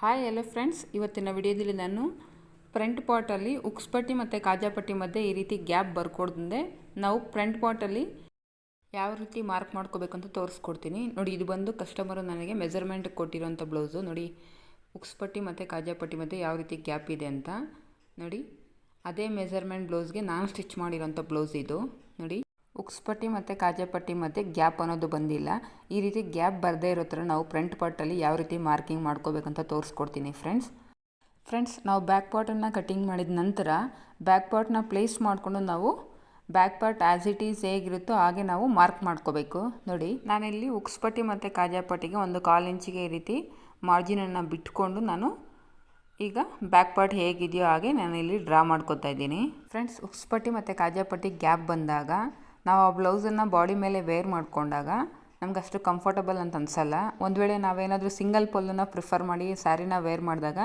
Hi ಎಲ್ಲೋ friends ಇವತ್ತಿನ ವಿಡಿಯೋದಲ್ಲಿ ನಾನು ಫ್ರಂಟ್ ಪಾಟಲ್ಲಿ ಉಕ್ಸ್ಪಟ್ಟಿ ಮತ್ತು ಕಾಜಾಪಟ್ಟಿ ಮಧ್ಯೆ ಈ ರೀತಿ ಗ್ಯಾಪ್ ಬರ್ಕೊಡ್ದೆ ನಾವು ಫ್ರಂಟ್ ಪಾಟಲ್ಲಿ ಯಾವ ರೀತಿ ಮಾರ್ಕ್ ಮಾಡ್ಕೋಬೇಕು ಅಂತ ತೋರಿಸ್ಕೊಡ್ತೀನಿ. ನೋಡಿ, ಇದು ಬಂದು ಕಸ್ಟಮರು ನನಗೆ ಮೆಜರ್ಮೆಂಟ್ ಕೊಟ್ಟಿರೋಂಥ ಬ್ಲೌಸು ನೋಡಿ ಉಕ್ಸ್ಪಟ್ಟಿ ಮತ್ತು ಕಾಜಾಪಟ್ಟಿ ಮಧ್ಯೆ ಯಾವ ರೀತಿ ಗ್ಯಾಪ್ ಇದೆ ಅಂತ. ನೋಡಿ, ಅದೇ ಮೆಜರ್ಮೆಂಟ್ ಬ್ಲೌಸ್ಗೆ ನಾನು ಸ್ಟಿಚ್ ಮಾಡಿರೋಂಥ ಬ್ಲೌಸ್ ಇದು. ನೋಡಿ. ಉಕ್ಸ್ಪಟ್ಟಿ ಮತ್ತು ಕಾಜಾಪಟ್ಟಿ ಮತ್ತು ಗ್ಯಾಪ್ ಅನ್ನೋದು ಬಂದಿಲ್ಲ. ಈ ರೀತಿ ಗ್ಯಾಪ್ ಬರದೇ ಇರೋ ಥರ ನಾವು ಫ್ರಂಟ್ ಪಾರ್ಟಲ್ಲಿ ಯಾವ ರೀತಿ ಮಾರ್ಕಿಂಗ್ ಮಾಡ್ಕೋಬೇಕಂತ ತೋರಿಸ್ಕೊಡ್ತೀನಿ ಫ್ರೆಂಡ್ಸ್. ಫ್ರೆಂಡ್ಸ್, ನಾವು ಬ್ಯಾಕ್ ಪಾರ್ಟನ್ನು ಕಟಿಂಗ್ ಮಾಡಿದ ನಂತರ ಬ್ಯಾಕ್ ಪಾರ್ಟ್ನ ಪ್ಲೇಸ್ ಮಾಡಿಕೊಂಡು ನಾವು back part as it is ಹೇಗಿರುತ್ತೋ ಹಾಗೆ ನಾವು ಮಾರ್ಕ್ ಮಾಡ್ಕೋಬೇಕು. ನೋಡಿ, ನಾನಿಲ್ಲಿ ಉಕ್ಸ್ಪಟ್ಟಿ ಮತ್ತು ಕಾಜಾಪಟ್ಟಿಗೆ ಒಂದು ಕಾಲು ಇಂಚಿಗೆ ಈ ರೀತಿ ಮಾರ್ಜಿನನ್ನು ಬಿಟ್ಕೊಂಡು ನಾನು ಈಗ ಬ್ಯಾಕ್ ಪಾರ್ಟ್ ಹೇಗಿದೆಯೋ ಹಾಗೆ ನಾನು ಇಲ್ಲಿ ಡ್ರಾ ಮಾಡ್ಕೋತಾ ಇದ್ದೀನಿ. ಫ್ರೆಂಡ್ಸ್, ಉಕ್ಸ್ಪಟ್ಟಿ ಮತ್ತು ಕಾಜಾಪಟ್ಟಿ ಗ್ಯಾಪ್ ಬಂದಾಗ ನಾವು ಆ ಬ್ಲೌಸನ್ನು ಬಾಡಿ ಮೇಲೆ ವೇರ್ ಮಾಡಿಕೊಂಡಾಗ ನಮ್ಗೆ ಅಷ್ಟು ಕಂಫರ್ಟಬಲ್ ಅಂತ ಅನಿಸಲ್ಲ. ಒಂದು ವೇಳೆ ನಾವೇನಾದರೂ ಸಿಂಗಲ್ ಪೊಲ್ಲನ್ನು ಪ್ರಿಫರ್ ಮಾಡಿ ಸ್ಯಾರಿನ ವೇರ್ ಮಾಡಿದಾಗ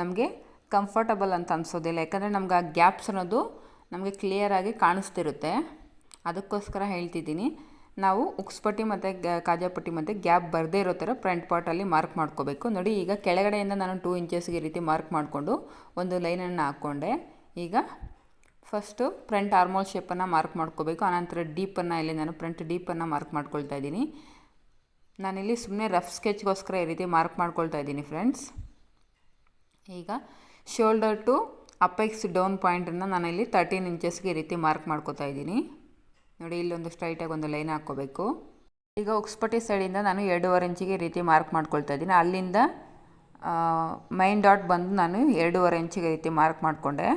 ನಮಗೆ ಕಂಫರ್ಟಬಲ್ ಅಂತ ಅನಿಸೋದಿಲ್ಲ. ಯಾಕಂದರೆ ನಮ್ಗೆ ಆ ಗ್ಯಾಪ್ಸ್ ಅನ್ನೋದು ನಮಗೆ ಕ್ಲಿಯರಾಗಿ ಕಾಣಿಸ್ತಿರುತ್ತೆ. ಅದಕ್ಕೋಸ್ಕರ ಹೇಳ್ತಿದ್ದೀನಿ. ನಾವು ಉಕ್ಸ್ಪಟ್ಟಿ ಮತ್ತು ಕಾಜಾಪಟ್ಟಿ ಮತ್ತು ಗ್ಯಾಪ್ ಬರದೇ ಇರೋ ಥರ ಫ್ರಂಟ್ ಪಾರ್ಟಲ್ಲಿ ಮಾರ್ಕ್ ಮಾಡ್ಕೋಬೇಕು. ನೋಡಿ, ಈಗ ಕೆಳಗಡೆಯಿಂದ ನಾನು ಟೂ ಇಂಚಸ್ಗೆ ಈ ರೀತಿ ಮಾರ್ಕ್ ಮಾಡಿಕೊಂಡು ಒಂದು ಲೈನನ್ನು ಹಾಕ್ಕೊಂಡೆ ಈಗ ಫಸ್ಟು ಫ್ರಂಟ್ ಆರ್ಮೋಲ್ ಶೇಪನ್ನು ಮಾರ್ಕ್ ಮಾಡ್ಕೋಬೇಕು, ಆನಂತರ ಡೀಪನ್ನು, ಇಲ್ಲಿ ನಾನು ಫ್ರಂಟ್ ಡೀಪನ್ನು ಮಾರ್ಕ್ ಮಾಡ್ಕೊಳ್ತಾ ಇದ್ದೀನಿ. ನಾನಿಲ್ಲಿ ಸುಮ್ಮನೆ ರಫ್ ಸ್ಕೆಚ್ಗೋಸ್ಕರ ಈ ರೀತಿ ಮಾರ್ಕ್ ಮಾಡ್ಕೊಳ್ತಾ ಇದ್ದೀನಿ ಫ್ರೆಂಡ್ಸ್. ಈಗ ಶೋಲ್ಡರ್ ಟು ಅಪೆಕ್ಸ್ ಡೌನ್ ಪಾಯಿಂಟನ್ನು ನಾನಿಲ್ಲಿ ತರ್ಟೀನ್ ಇಂಚಸ್ಗೆ ಈ ರೀತಿ ಮಾರ್ಕ್ ಮಾಡ್ಕೋತಾ ಇದ್ದೀನಿ. ನೋಡಿ, ಇಲ್ಲೊಂದು ಸ್ಟ್ರೈಟಾಗಿ ಒಂದು ಲೈನ್ ಹಾಕ್ಕೋಬೇಕು. ಈಗ ಉಕ್ಸ್ಪಟ್ಟಿ ಸೈಡಿಂದ ನಾನು ಎರಡೂವರೆ ಇಂಚಿಗೆ ರೀತಿ ಮಾರ್ಕ್ ಮಾಡ್ಕೊಳ್ತಾ ಇದ್ದೀನಿ. ಅಲ್ಲಿಂದ ಮೈನ್ ಡಾಟ್ ಬಂದು ನಾನು ಎರಡೂವರೆ ಇಂಚಿಗೆ ರೀತಿ ಮಾರ್ಕ್ ಮಾಡಿಕೊಂಡೆ.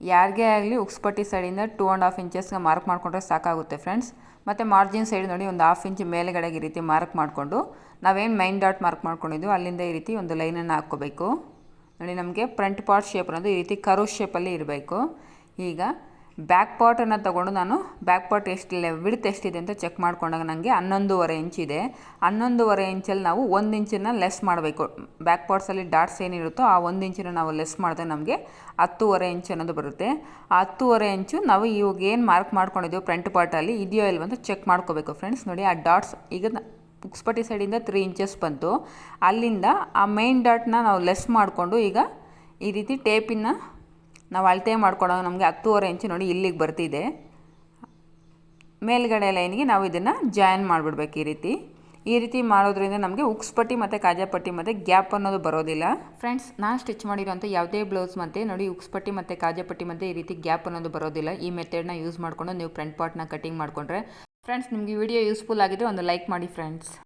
ಯಾರಿಗೇ ಆಗಲಿ ಉಕ್ಸ್ಪಟ್ಟಿ ಸೈಡಿಂದ ಟೂ ಆ್ಯಂಡ್ ಹಾಫ್ ಇಂಚಸ್ಗೆ ಮಾರ್ಕ್ ಮಾಡಿಕೊಂಡ್ರೆ ಸಾಕಾಗುತ್ತೆ ಫ್ರೆಂಡ್ಸ್ ಮತ್ತು ಮಾರ್ಜಿನ್ ಸೈಡ್ ನೋಡಿ ಒಂದು ಹಾಫ್ ಇಂಚ್ ಮೇಲೆಗಡೆಗೆ ಈ ರೀತಿ ಮಾರ್ಕ್ ಮಾಡಿಕೊಂಡು, ನಾವೇನು ಮೈನ್ ಡಾಟ್ ಮಾರ್ಕ್ ಮಾಡ್ಕೊಂಡಿದ್ದು ಅಲ್ಲಿಂದ ಈ ರೀತಿ ಒಂದು ಲೈನನ್ನು ಹಾಕ್ಕೋಬೇಕು. ನೋಡಿ ನಮಗೆ ಫ್ರಂಟ್ ಪಾರ್ಟ್ ಶೇಪ್ ಅನ್ನೋದು ಈ ರೀತಿ ಕರು ಶೇಪಲ್ಲಿ ಇರಬೇಕು. ಈಗ ಬ್ಯಾಕ್ ಪಾರ್ಟನ್ನು ತೊಗೊಂಡು ನಾನು ಬ್ಯಾಕ್ ಪಾರ್ಟ್ ಎಷ್ಟು ವಿಡ್ತ್ ಎಷ್ಟಿದೆ ಅಂತ ಚೆಕ್ ಮಾಡ್ಕೊಂಡಾಗ ನನಗೆ ಹನ್ನೊಂದುವರೆ ಇಂಚಿದೆ ಹನ್ನೊಂದುವರೆ ಇಂಚಲ್ಲಿ ನಾವು ಒಂದು ಇಂಚನ್ನು ಲೆಸ್ ಮಾಡಬೇಕು. ಬ್ಯಾಕ್ ಪಾರ್ಟ್ಸಲ್ಲಿ ಡಾಟ್ಸ್ ಏನಿರುತ್ತೋ ಆ ಒಂದು ಇಂಚನ್ನು ನಾವು ಲೆಸ್ ಮಾಡಿದ್ರೆ ನಮಗೆ ಹತ್ತೂವರೆ ಇಂಚ್ ಅನ್ನೋದು ಬರುತ್ತೆ. ಆ ಹತ್ತುವರೆ ಇಂಚು ನಾವು ಇವಾಗ ಏನು ಮಾರ್ಕ್ ಮಾಡ್ಕೊಂಡಿದ್ದೀವಿ ಫ್ರಂಟ್ ಪಾರ್ಟಲ್ಲಿ ಇದೆಯೋ ಇಲ್ವ ಅಂತ ಚೆಕ್ ಮಾಡ್ಕೋಬೇಕು ಫ್ರೆಂಡ್ಸ್ ನೋಡಿ ಆ ಡಾಟ್ಸ್ ಈಗ ಪುಕ್ಸ್ಪಟ್ಟಿ ಸೈಡಿಂದ ತ್ರೀ ಇಂಚಸ್ ಬಂತು. ಅಲ್ಲಿಂದ ಆ ಮೈನ್ ಡಾಟ್ನ ನಾವು ಲೆಸ್ ಮಾಡಿಕೊಂಡು ಈಗ ಈ ರೀತಿ ಟೇಪಿನ ನಾವು ಅಳತೆ ಮಾಡ್ಕೊಳೋ ನಮಗೆ ಹತ್ತುವರೆ ಇಂಚು ನೋಡಿ ಇಲ್ಲಿಗೆ ಬರ್ತಿದೆ. ಮೇಲ್ಗಡೆ ಲೈನ್ಗೆ ನಾವು ಇದನ್ನು ಜಾಯಿನ್ ಮಾಡಿಬಿಡ್ಬೇಕು ಈ ರೀತಿ. ಈ ರೀತಿ ಮಾಡೋದ್ರಿಂದ ನಮಗೆ ಉಕ್ಸ್ಪಟ್ಟಿ ಮತ್ತು ಕಾಜಾಪಟ್ಟಿ ಮತ್ತು ಗ್ಯಾಪ್ ಅನ್ನೋದು ಬರೋದಿಲ್ಲ. ಫ್ರೆಂಡ್ಸ್, ನಾನು ಸ್ಟಿಚ್ ಮಾಡಿರೋಂಥ ಯಾವುದೇ ಬ್ಲೌಸ್ ಮತ್ತು ನೋಡಿ ಉಕ್ಸ್ಪಟ್ಟಿ ಮತ್ತು ಕಾಜಾಪಟ್ಟಿ ಮತ್ತು ಈ ರೀತಿ ಗ್ಯಾಪ್ ಅನ್ನೋದು ಬರೋದಿಲ್ಲ. ಈ ಮೆಥಡ್ನ ಯೂಸ್ ಮಾಡಿಕೊಂಡು ನೀವು ಫ್ರಂಟ್ ಪಾರ್ಟ್ನ ಕಟಿಂಗ್ ಮಾಡಿಕೊಂಡ್ರೆ. ಫ್ರೆಂಡ್ಸ್ ನಿಮಗೆ ವಿಡಿಯೋ ಯೂಸ್ಫುಲ್ ಆಗಿದೆ ಒಂದು ಲೈಕ್ ಮಾಡಿ ಫ್ರೆಂಡ್ಸ್